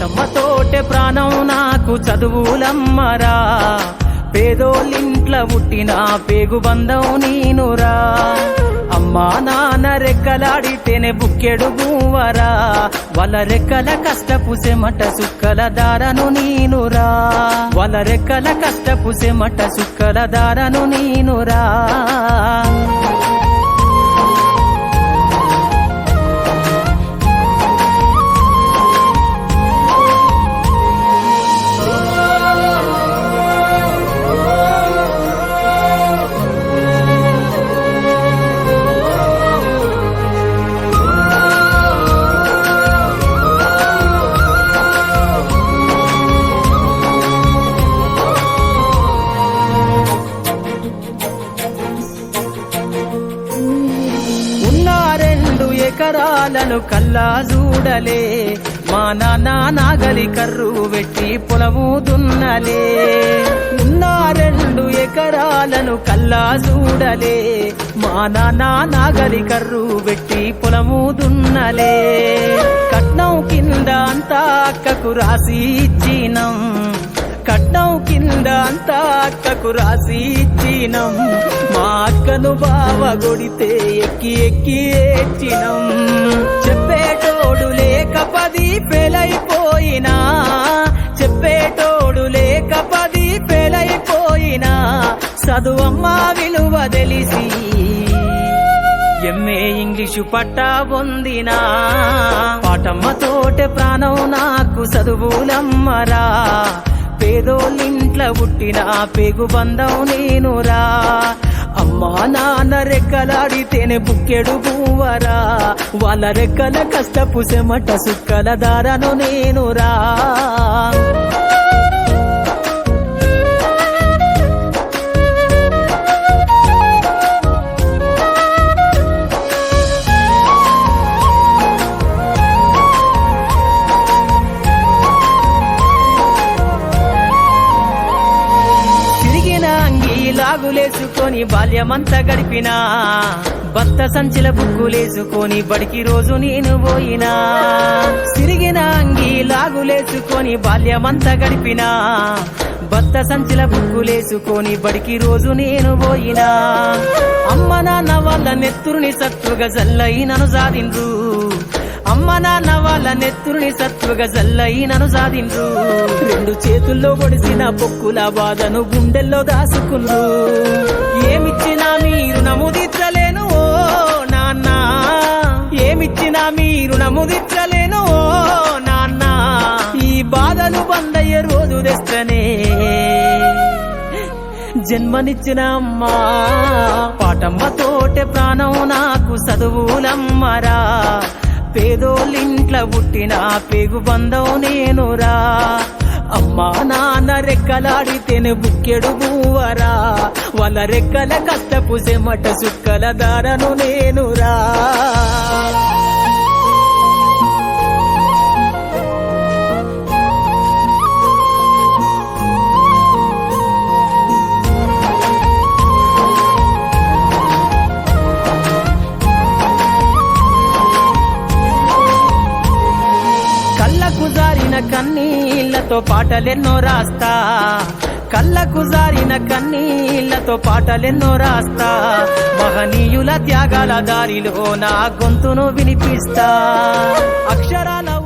తమ్మతోటే ప్రాణం నాకు చదువులమ్మరా. పేదోళ్ళింట్ల పుట్టిన పేగు బంధం నీనురా. అమ్మా నాన్న రెక్కలాడితేనే బుక్కెడు భూవరా వాళ్ళ రెక్కల కష్టపు సెమట సుక్కల దారను నీనురా. వాళ్ళ రెక్కల కష్టపు సెమట సుక్కల దారను నీనురా. ఎకరాలను కల్లా చూడలే. మా నాన్న నాగలి కర్రు పెట్టి పొలము దున్నలే. ఉన్న రెండు ఎకరాలను కల్లా చూడలే. మా నాన్న నాగలి కర్రు పెట్టి పొలము దున్నలే. కట్నం కింద అంతా అక్కకు రాసి ఇచ్చినం. కట్నం కింద అంతా అక్కకు రాసి ఇచ్చినం. మా అక్కను బావ కొడితే ఎక్కి ఎక్కి ఏడ్చినం. చెప్పేటోడు లేక పది పెలైపోయినా చెప్పేటోడు లేక పది పెలైపోయినా చదువమ్మ విలువ తెలిసి ఎంఏ ఇంగ్లీషు పట్టా పొందినా. పాటమ్మతోటే ప్రాణం నాకు చదువులమ్మరా. పేదోళ్ళింట్ల పుట్టిన పేగు బంధం నేనురా. నాన్న రెక్కలాడితేనే బుక్కెడు భూవరా వాళ్ళ రెక్కల కష్టపు సెమట సుక్కల దారను నేనురా. బాగులేసుకొని బాల్యమంతా గడిపినా. భర్త సంచిల బుక్కులేసుకొని బడికి రోజు నేను పోయినా. తిరిగిన అంగి లాగులేసుకొని బాల్యమంతా గడిపినా. భర్త సంచిల బుక్కులేసుకొని బడికి రోజు నేను పోయినా. అమ్మ నాన్న వాళ్ళ నెత్తురుని సత్తుగా జల్లయి నన్ను సాధిండ్రు. అమ్మ నాన్న వాళ్ళ నెత్తురుని సత్తుగా జల్లయినను సాధిండ్రు. రెండు చేతుల్లో పొడిసిన పొక్కుల బాధను గుండెల్లో దాసుకుండ్రు. ఏమిచ్చినా మీరు నముదిచ్చలేను ఓ నాన్న. ఏమిచ్చినా మీరు నముదిచ్చలేను ఓ నాన్న. ఈ బాధలు బందయ్యే రోజు తెస్తనే. జన్మనిచ్చిన అమ్మా పాటమ్మతోటే ప్రాణం నాకు చదువులమ్మరా పేదోళ్ళింట్ల పుట్టిన పేగు బంధం నేనురా. అమ్మా నాన్న రెక్కలాడితేనే బుక్కెడు బూవరా వాళ్ళ రెక్కల కష్టపు చెమట సుక్కల దారను నేనురా. జారిన కన్నీళ్ళతో పాటలెన్నో రాస్తా. కళ్ళకు జారిన కన్నీళ్ళతో పాటలెన్నో రాస్తా. మహనీయుల త్యాగాల దారిలో నా గొంతును వినిపిస్తా. అక్షరాల